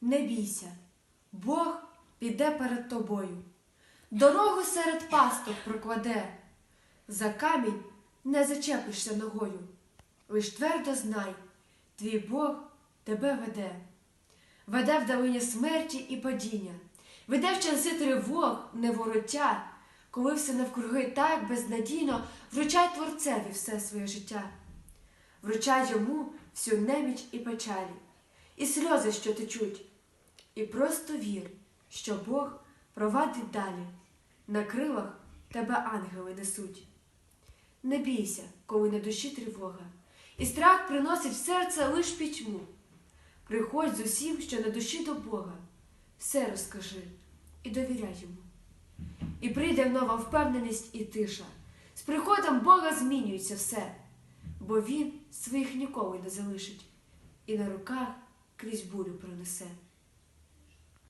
Не бійся, Бог піде перед тобою, дорогу серед пасток прокладе, за камінь не зачепишся ногою, лиш твердо знай, твій Бог тебе веде, веде в долині смерті і падіння, веде в часи тривог, невороття, коли все навкруги так безнадійно вручай Творцеві все своє життя, вручай йому всю неміч і печалі, і сльози, що течуть, і просто вір, що Бог провадить далі, на крилах тебе ангели несуть. Не бійся, коли на душі тривога, і страх приносить в серце лиш пітьму. Приходь з усім, що на душі до Бога, все розкажи і довіряй йому. І прийде нова впевненість і тиша. З приходом Бога змінюється все, бо Він своїх ніколи не залишить і на руках крізь бурю пронесе.